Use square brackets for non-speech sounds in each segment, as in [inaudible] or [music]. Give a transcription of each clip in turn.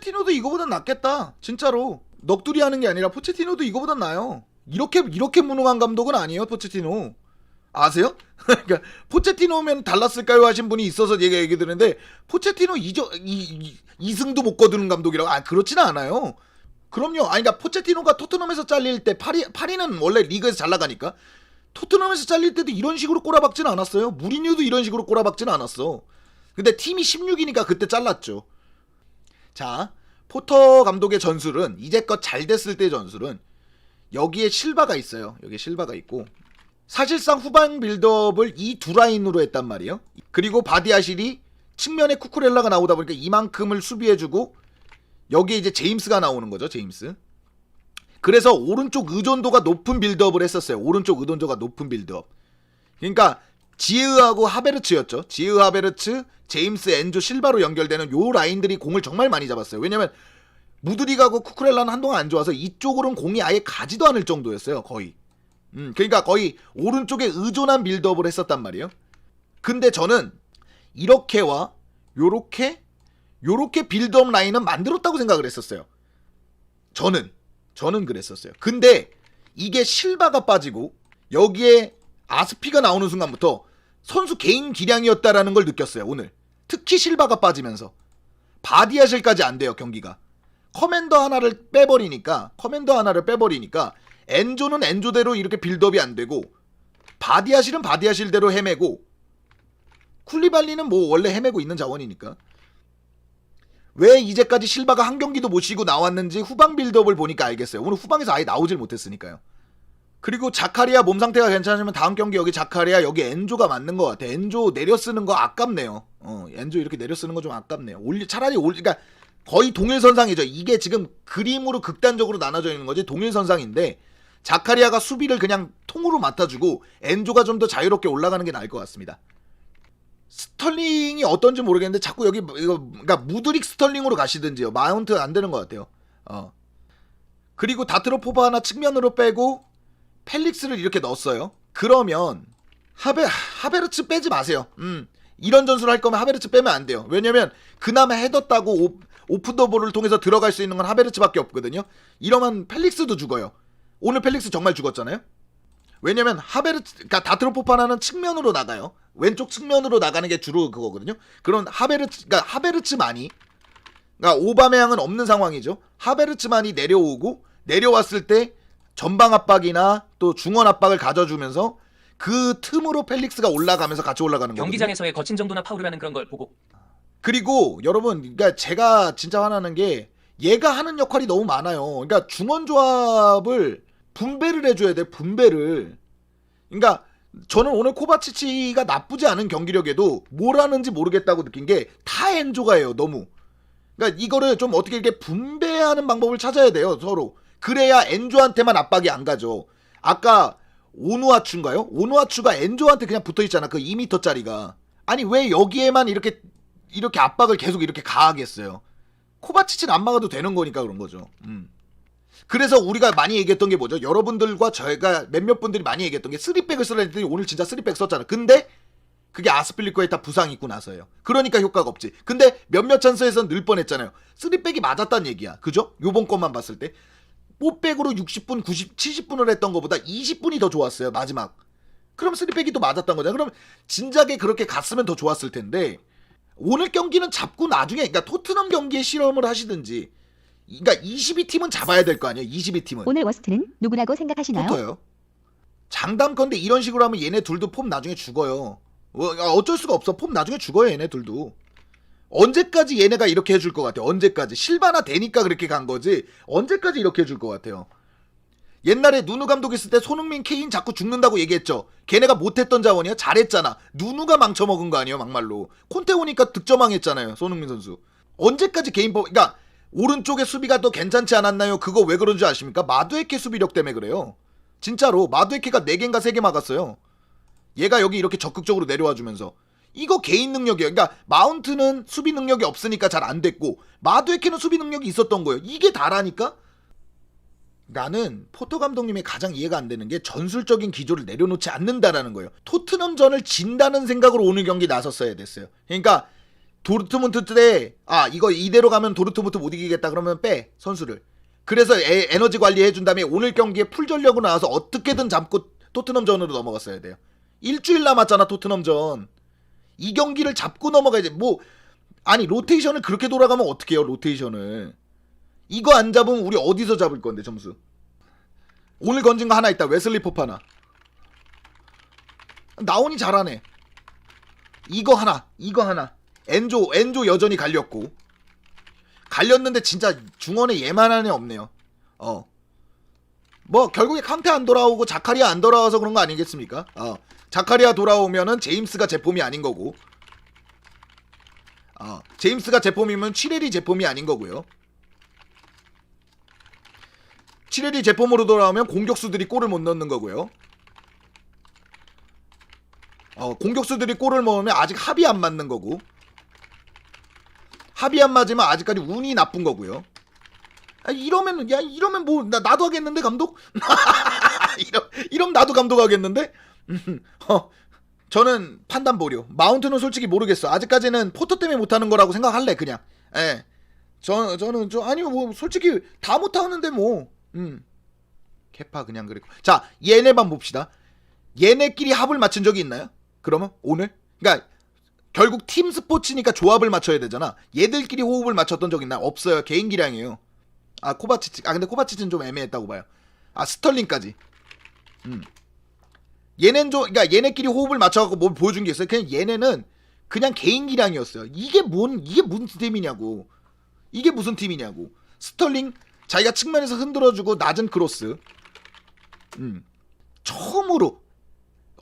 포체티노도 이거보단 낫겠다. 진짜로. 넋두리 하는 게 아니라 포체티노도 이거보단 나아요. 이렇게 이렇게 무능한 감독은 아니에요, 포체티노. 아세요? [laughs] 그러니까 포체티노면 달랐을까요 하신 분이 있어서 얘기 얘기 드는데 포체티노 이저 이, 이, 2승도 못 거두는 감독이라고 아 그렇지는 않아요. 그럼요. 아니 그러니까 포체티노가 토트넘에서 잘릴 때 파리 파리는 원래 리그에서 잘 나가니까 토트넘에서 잘릴 때도 이런 식으로 꼬라박지는 않았어요. 무리뉴도 이런 식으로 꼬라박지는 않았어. 근데 팀이 16이니까 그때 잘랐죠. 자, 포터 감독의 전술은 이제껏 잘 됐을 때 전술은 여기에 실바가 있어요. 여기에 실바가 있고 사실상 후방 빌드업을 이 두 라인으로 했단 말이에요. 그리고 바디아실이 측면에 쿠쿠렐라가 나오다 보니까 이만큼을 수비해주고 여기에 이제 제임스가 나오는 거죠. 제임스. 그래서 오른쪽 의존도가 높은 빌드업을 했었어요. 오른쪽 의존도가 높은 빌드업. 그러니까 지으하고 하베르츠였죠. 지으 하베르츠, 제임스 엔조 실바로 연결되는 요 라인들이 공을 정말 많이 잡았어요. 왜냐면 무드리가고 쿠쿠렐라는 한동안 안 좋아서 이쪽으로는 공이 아예 가지도 않을 정도였어요. 거의. 음, 그러니까 거의 오른쪽에 의존한 빌드업을 했었단 말이에요. 근데 저는 이렇게와 요렇게 요렇게 빌드업 라인은 만들었다고 생각을 했었어요. 저는 저는 그랬었어요. 근데 이게 실바가 빠지고 여기에 아스피가 나오는 순간부터 선수 개인 기량이었다라는 걸 느꼈어요. 오늘 특히 실바가 빠지면서 바디아실까지 안 돼요 경기가. 커맨더 하나를 빼버리니까 커맨더 하나를 빼버리니까 엔조는 엔조대로 이렇게 빌드업이 안 되고 바디아실은 바디아실대로 헤매고 쿨리발리는 뭐 원래 헤매고 있는 자원이니까 왜 이제까지 실바가 한 경기도 못 쉬고 나왔는지 후방 빌드업을 보니까 알겠어요. 오늘 후방에서 아예 나오질 못했으니까요. 그리고 자카리아 몸 상태가 괜찮으면 다음 경기 여기 자카리아 여기 엔조가 맞는 것 같아. 엔조 내려 쓰는 거 아깝네요. 어, 엔조 이렇게 내려 쓰는 거 좀 아깝네요. 올리 차라리 올 그러니까 거의 동일선상이죠. 이게 지금 그림으로 극단적으로 나눠져 있는 거지 동일선상인데 자카리아가 수비를 그냥 통으로 맡아주고 엔조가 좀 더 자유롭게 올라가는 게 나을 것 같습니다. 스털링이 어떤지 모르겠는데 자꾸 여기 이거 그러니까 무드릭 스털링으로 가시든지요. 마운트 안 되는 것 같아요. 어. 그리고 다트로 포바 하나 측면으로 빼고 펠릭스를 이렇게 넣었어요. 그러면 하베 하베르츠 빼지 마세요. 음. 이런 전술을 할 거면 하베르츠 빼면 안 돼요. 왜냐면 그나마 헤더 따고 오, 오픈 더볼을 통해서 들어갈 수 있는 건 하베르츠밖에 없거든요. 이러면 펠릭스도 죽어요. 오늘 펠릭스 정말 죽었잖아요. 왜냐면 하베르츠 그러니까 다트로포파나는 측면으로 나가요. 왼쪽 측면으로 나가는 게 주로 그거거든요. 그런 하베르츠 그러니까 하베르츠만이 그러니까 오바메양은 없는 상황이죠. 하베르츠만이 내려오고 내려왔을 때 전방 압박이나 또 중원 압박을 가져주면서 그 틈으로 펠릭스가 올라가면서 같이 올라가는 거거든요. 경기장에서의 거친 정도나 파울이라는 그런 걸 보고 그리고 여러분, 그러니까 제가 진짜 화나는 게 얘가 하는 역할이 너무 많아요. 그러니까 중원 조합을 분배를 해줘야 돼. 분배를. 그러니까 저는 오늘 코바치치가 나쁘지 않은 경기력에도 뭘 하는지 모르겠다고 느낀 게 다 엔조가예요. 너무. 그러니까 이거를 좀 어떻게 이렇게 분배하는 방법을 찾아야 돼요. 서로. 그래야 엔조한테만 압박이 안 가죠. 아까 오누아추인가요? 오누아추가 엔조한테 그냥 붙어 있잖아. 그 2m짜리가. 아니 왜 여기에만 이렇게 이렇게 압박을 계속 이렇게 가하겠어요. 코바치치는 안 막아도 되는 거니까 그런 거죠. 음. 그래서 우리가 많이 얘기했던 게 뭐죠? 여러분들과 저희가 몇몇 분들이 많이 얘기했던 게 쓰리백을 쓰라 했더니 오늘 진짜 쓰리백 썼잖아. 근데 그게 아스필리코에다 부상 있고 나서예요. 그러니까 효과가 없지. 근데 몇몇 찬스에선 늘 뻔했잖아요. 쓰리백이 맞았다는 얘기야. 그죠? 요번 것만 봤을 때. 뽀백으로 60분, 90, 70분을 했던 것보다 20분이 더 좋았어요. 마지막. 그럼 쓰리백이 또 맞았던 거잖아. 그럼 진작에 그렇게 갔으면 더 좋았을 텐데 오늘 경기는 잡고 나중에 그러니까 토트넘 경기에 실험을 하시든지 그러니까 22팀은 잡아야 될 거 아니에요. 22팀은. 오늘 워스트는 누구라고 생각하시나요? 포터요. 장담컨대 이런 식으로 하면 얘네 둘도 폼 나중에 죽어요. 어, 어쩔 수가 없어. 폼 나중에 죽어요. 얘네 둘도. 언제까지 얘네가 이렇게 해줄 것 같아요. 언제까지. 실바나 되니까 그렇게 간 거지. 언제까지 이렇게 해줄 것 같아요. 옛날에 누누 감독 있을 때 손흥민, 케인 자꾸 죽는다고 얘기했죠. 걔네가 못했던 자원이야? 잘했잖아. 누누가 망쳐먹은 거 아니에요, 막말로. 콘테 오니까 득점왕했잖아요, 손흥민 선수. 언제까지 개인법, 그러니까 오른쪽에 수비가 더 괜찮지 않았나요? 그거 왜 그런 줄 아십니까? 마두에케 수비력 때문에 그래요. 진짜로 마두에케가 4개인가 3개 막았어요. 얘가 여기 이렇게 적극적으로 내려와 주면서 이거 개인 능력이에요. 그러니까 마운트는 수비 능력이 없으니까 잘 안 됐고 마두에케는 수비 능력이 있었던 거예요. 이게 다라니까? 나는 포터 감독님이 가장 이해가 안 되는 게 전술적인 기조를 내려놓지 않는다라는 거예요. 토트넘전을 진다는 생각으로 오늘 경기 나섰어야 됐어요. 그러니까 도르트문트 때 아 이거 이대로 가면 도르트문트 못 이기겠다 그러면 빼 선수를 그래서 에, 에너지 관리해 준 다음에 오늘 경기에 풀 전력으로 나와서 어떻게든 잡고 토트넘전으로 넘어갔어야 돼요 일주일 남았잖아 토트넘전 이 경기를 잡고 넘어가야지 뭐 아니 로테이션을 그렇게 돌아가면 어떻게 해요 로테이션을? 이거 안 잡으면 우리 어디서 잡을 건데 점수? 오늘 건진 거 하나 있다. 웨슬리 포파나. 나온이 잘하네. 이거 하나 이거 하나. 엔조 엔조 여전히 갈렸고. 갈렸는데 진짜 중원에 얘만한 애 없네요. 어. 뭐 결국에 캉테 안 돌아오고 자카리아 안 돌아와서 그런 거 아니겠습니까? 어 자카리아 돌아오면은 제임스가 제폼이 아닌 거고 어 제임스가 제폼이면 치레리 제폼이 아닌 거고요 치레리 제폼으로 돌아오면 공격수들이 골을 못 넣는 거고요 어, 공격수들이 골을 먹으면 아직 합이 안 맞는 거고 합이 안 맞으면 아직까지 운이 나쁜 거고요. 아, 이러면 야 이러면 뭐 나, 나도 하겠는데 감독? [laughs] 이러 이러면 나도 감독하겠는데? 음, [laughs] 어, 저는 판단 보류. 마운트는 솔직히 모르겠어. 아직까지는 포터 때문에 못하는 거라고 생각할래 그냥. 예. 저 저는 저 아니요 뭐 솔직히 다 못하는데 뭐. 음. 케파 그냥 그리고 자 얘네만 봅시다. 얘네끼리 합을 맞춘 적이 있나요? 그러면 오늘? 그러니까 결국 팀 스포츠니까 조합을 맞춰야 되잖아. 얘들끼리 호흡을 맞췄던 적 있나? 없어요. 개인 기량이에요. 아 코바치치. 아 근데 코바치치는 좀 애매했다고 봐요. 아 스털링까지. 음. 얘넨 좀 그러니까 얘네끼리 호흡을 맞춰갖고 뭘 보여준 게 있어요. 그냥 얘네는 그냥 개인 기량이었어요. 이게 뭔 이게 무슨 팀이냐고. 이게 무슨 팀이냐고. 스털링 자기가 측면에서 흔들어주고 낮은 크로스. 음. 처음으로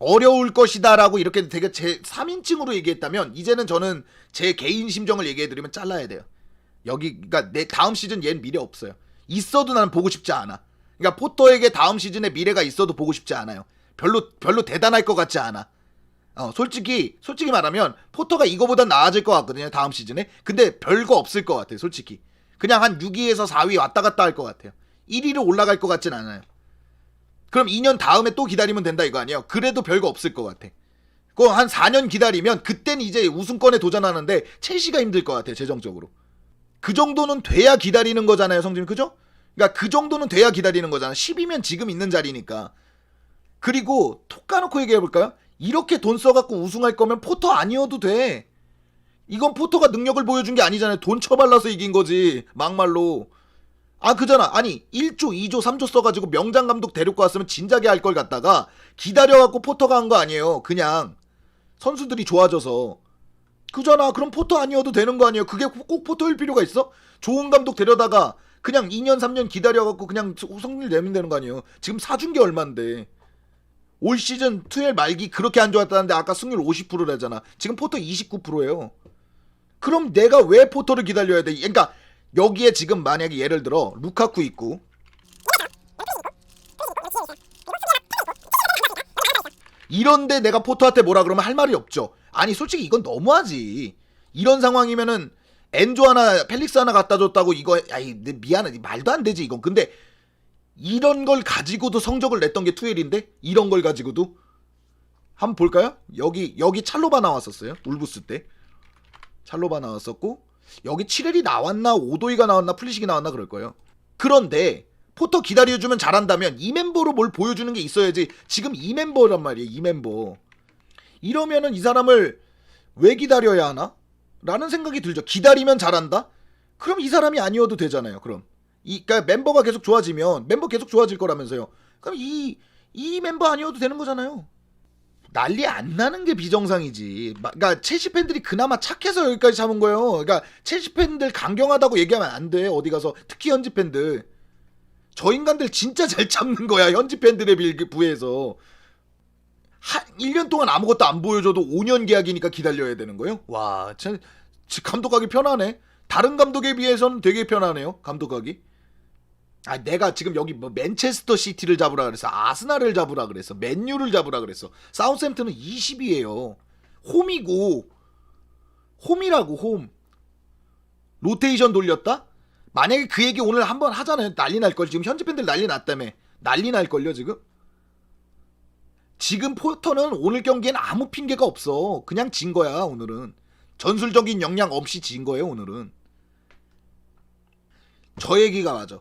어려울 것이다라고 이렇게 되게 제 3인칭으로 얘기했다면 이제는 저는 제 개인 심정을 얘기해드리면 잘라야 돼요. 여기 그러니까 내 다음 시즌 얘는 미래 없어요. 있어도 나는 보고 싶지 않아. 그러니까 포터에게 다음 시즌에 미래가 있어도 보고 싶지 않아요. 별로 별로 대단할 것 같지 않아. 어, 솔직히 솔직히 말하면 포터가 이거보다 나아질 것 같거든요. 다음 시즌에. 근데 별거 없을 것 같아요. 솔직히. 그냥 한 6위에서 4위 왔다 갔다 할 것 같아요. 1위로 올라갈 것 같진 않아요. 그럼 2년 다음에 또 기다리면 된다 이거 아니에요? 그래도 별거 없을 것 같아. 그한 4년 기다리면 그땐 이제 우승권에 도전하는데 첼시가 힘들 것 같아 재정적으로. 그 정도는 돼야 기다리는 거잖아요, 성진 그죠? 그러니까 그 정도는 돼야 기다리는 거잖아. 10이면 지금 있는 자리니까. 그리고 톡 까놓고 얘기해 볼까요? 이렇게 돈 써갖고 우승할 거면 포터 아니어도 돼. 이건 포터가 능력을 보여준 게 아니잖아요. 돈 쳐발라서 이긴 거지. 막말로. 아 그잖아 아니 1조 2조 3조 써가지고 명장 감독 데리고 왔으면 진작에 할 걸 갖다가 기다려갖고 포터가 한 거 아니에요 그냥 선수들이 좋아져서 그잖아 그럼 포터 아니어도 되는 거 아니에요 그게 꼭 포터일 필요가 있어? 좋은 감독 데려다가 그냥 2년 3년 기다려갖고 그냥 성질 내면 되는 거 아니에요 지금 사준 게 얼만데 올 시즌 투엘 말기 그렇게 안 좋았다는데 아까 승률 50%래잖아 지금 포터 29%예요 그럼 내가 왜 포터를 기다려야 돼 그러니까 여기에 지금 만약에 예를 들어 루카쿠 있고 이런데 내가 포터한테 뭐라 그러면 할 말이 없죠. 아니 솔직히 이건 너무하지. 이런 상황이면은 엔조 하나 펠릭스 하나 갖다 줬다고 이거 아이 내 미안해 말도 안 되지 이건. 근데 이런 걸 가지고도 성적을 냈던 게 투엘인데 이런 걸 가지고도 한번 볼까요? 여기 여기 찰로바 나왔었어요. 울부스 때 찰로바 나왔었고 여기 7렐이 나왔나 오도이가 나왔나 플리식이 나왔나 그럴 거예요. 그런데 포터 기다려주면 잘한다면 이 멤버로 뭘 보여주는 게 있어야지 지금 이 멤버란 말이에요 이 멤버 이러면은 이 사람을 왜 기다려야 하나? 라는 생각이 들죠 기다리면 잘한다? 그럼 이 사람이 아니어도 되잖아요 그럼 이 그러니까 멤버가 계속 좋아지면 멤버 계속 좋아질 거라면서요 그럼 이 이 멤버 아니어도 되는 거잖아요 난리 안 나는 게 비정상이지. 마- 그러니까 첼시 팬들이 그나마 착해서 여기까지 잡은 거예요. 그러니까 첼시 팬들 강경하다고 얘기하면 안 돼. 어디 가서 특히 현지 팬들. 저 인간들 진짜 잘 참는 거야. 현지 팬들에 비해서. 한 1년 동안 아무것도 안 보여줘도 5년 계약이니까 기다려야 되는 거예요? 와, 참 감독하기 편하네. 다른 감독에 비해서는 되게 편하네요. 감독하기. 아, 내가 지금 여기 뭐 맨체스터 시티를 잡으라 그랬어. 아스날을 잡으라 그랬어. 맨유를 잡으라 그랬어. 사우스햄튼은 20이에요. 홈이고 홈이라고 홈. 로테이션 돌렸다? 만약에 그 얘기 오늘 한번 하잖아요. 난리 날 걸. 지금 현지 팬들 난리 났다며. 난리 날 걸요, 지금. 지금 포터는 오늘 경기엔 아무 핑계가 없어. 그냥 진 거야, 오늘은. 전술적인 역량 없이 진 거예요 오늘은. 저 얘기가 맞아.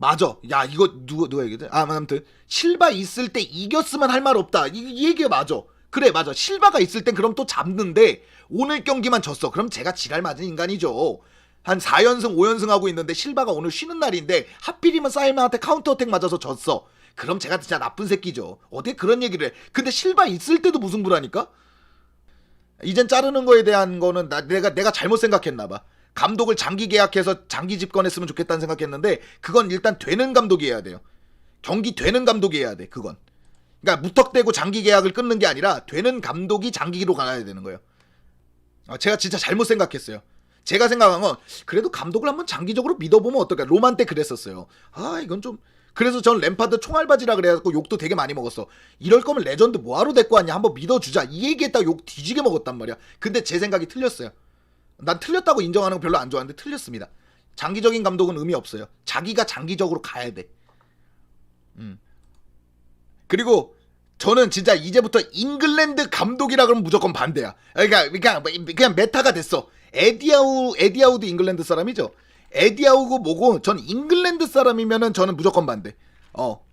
맞아. 야 이거 누가 누가 얘기했지? 아 아무튼 실바 있을 때 이겼으면 할 말 없다. 이, 이 얘기가 맞아. 그래 맞아. 실바가 있을 땐 그럼 또 잡는데 오늘 경기만 졌어. 그럼 제가 지랄 맞은 인간이죠. 한 4연승 5연승 하고 있는데 실바가 오늘 쉬는 날인데 하필이면 사이먼한테 카운터 어택 맞아서 졌어. 그럼 제가 진짜 나쁜 새끼죠. 어떻게 그런 얘기를 해. 근데 실바 있을 때도 무승부라니까? 이젠 자르는 거에 대한 거는 나, 내가 내가 잘못 생각했나 봐. 감독을 장기 계약해서 장기 집권했으면 좋겠다는 생각했는데 그건 일단 되는 감독이 해야 돼요. 경기 되는 감독이 해야 돼. 그건. 그러니까 무턱대고 장기 계약을 끊는 게 아니라 되는 감독이 장기로 가야 되는 거예요. 아, 제가 진짜 잘못 생각했어요. 제가 생각한 건 그래도 감독을 한번 장기적으로 믿어보면 어떨까. 로만 때 그랬었어요. 아 이건 좀 그래서 전 램파드 총알바지라 그래갖고 욕도 되게 많이 먹었어. 이럴 거면 레전드 뭐하러 데리고 왔냐. 한번 믿어주자. 이 얘기했다가 욕 뒤지게 먹었단 말이야. 근데 제 생각이 틀렸어요. 난 틀렸다고 인정하는 거 별로 안 좋아하는데 틀렸습니다. 장기적인 감독은 의미 없어요. 자기가 장기적으로 가야 돼. 음. 그리고 저는 진짜 이제부터 잉글랜드 감독이라 그러면 무조건 반대야. 그러니까 그냥 그냥 메타가 됐어. 에디아우 에디아우도 잉글랜드 사람이죠. 에디아우고 뭐고 전 잉글랜드 사람이면은 저는 무조건 반대. 어.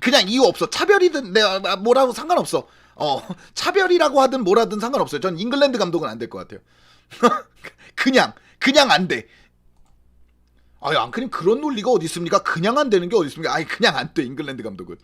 그냥 이유 없어. 차별이든 내가 뭐라고 상관없어. 어. 차별이라고 하든 뭐라든 상관없어요. 전 잉글랜드 감독은 안 될 것 같아요. [laughs] 그냥 그냥 안 돼. 아니 앙크님 그런 논리가 어디 있습니까? 그냥 안 되는 게 어디 있습니까? 아니 그냥 안 돼 잉글랜드 감독은.